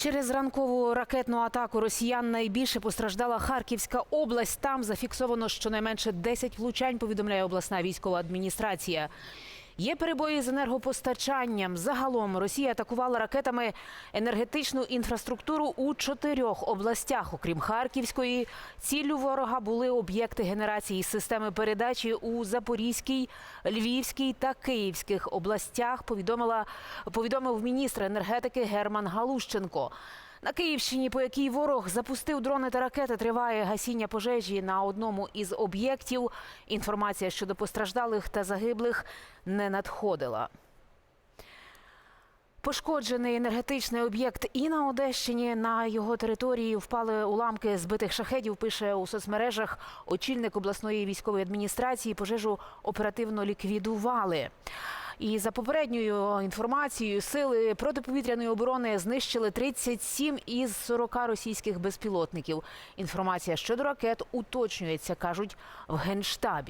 Через ранкову ракетну атаку росіян найбільше постраждала Харківська область. Там зафіксовано щонайменше 10 влучань, повідомляє обласна військова адміністрація. Є перебої з енергопостачанням. Загалом Росія атакувала ракетами енергетичну інфраструктуру у чотирьох областях. Окрім Харківської, ціллю ворога були об'єкти генерації системи передачі у Запорізькій, Львівській та Київських областях. Повідомила повідомив міністр енергетики Герман Галущенко. На Київщині, по якій ворог запустив дрони та ракети, триває гасіння пожежі на одному із об'єктів. Інформація щодо постраждалих та загиблих не надходила. Пошкоджений енергетичний об'єкт і на Одещині на його території впали уламки збитих шахедів. Пише у соцмережах очільник обласної військової адміністрації. Пожежу оперативно ліквідували. І за попередньою інформацією, сили протиповітряної оборони знищили 37 із 40 російських безпілотників. Інформація щодо ракет уточнюється, кажуть в генштабі.